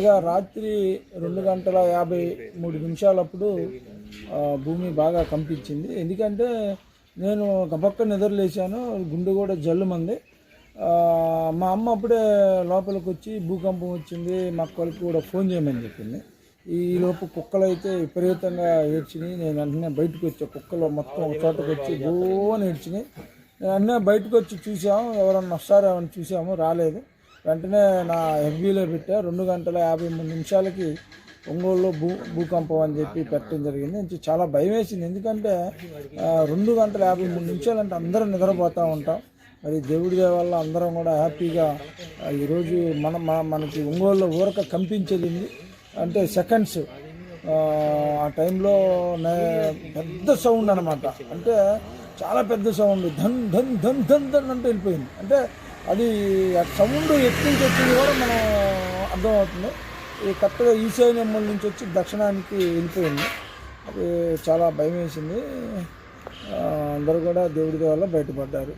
రాత్రి రెండు గంటల యాభై మూడు నిమిషాలప్పుడు భూమి బాగా కంపించింది. ఎందుకంటే నేను గబక్క నిద్రలేశాను గుండె కూడా జల్లుమంది. మా అమ్మ అప్పుడే లోపలికి వచ్చి భూకంపం వచ్చింది మా కొడుకు కూడా ఫోన్ చేయమని చెప్పింది. ఈ లోపు కుక్కలు అయితే విపరీతంగా ఏడ్చినాయి. నేను వెంటనే బయటకు వచ్చా కుక్కలు మొత్తం ఒక చోటకు వచ్చి బోని ఏడ్చినాయి. నేను అన్నీ బయటకు వచ్చి చూసాము ఎవరన్నా వస్తారేమని చూసాము రాలేదు. వెంటనే నా ఎఫ్బీలో పెట్టా రెండు గంటల యాభై మూడు నిమిషాలకి ఒంగోలులో భూ భూకంపం అని చెప్పి పెట్టడం జరిగింది నుంచి చాలా భయం వేసింది ఎందుకంటే రెండు గంటల యాభై మూడు నిమిషాలు అంటే అందరం నిద్రపోతూ ఉంటాం మరి దేవుడి దయ వల్ల అందరం కూడా హ్యాపీగా ఈరోజు మన మన- మనకి ఒంగోలులో ఊరక కంపించేది అంటే సెకండ్స్ ఆ టైంలో నే- పెద్ద సౌండ్ అనమాట అంటే చాలా పెద్ద సౌండ్ ధన్ ధన్ ధన్ ధన్ ధన్ అంటే వెళ్ళిపోయింది అంటే అది సౌండ్ ఎత్తు నుంచి వచ్చింది కూడా మనం అర్థమవుతుంది. ఈ కరెక్ట్గా ఈశాన్య నెమ్మల నుంచి వచ్చి దక్షిణానికి వెళ్ళిపోయింది. అది చాలా భయం వేసింది. అందరూ కూడా దేవుడి వల్ల బయటపడ్డారు.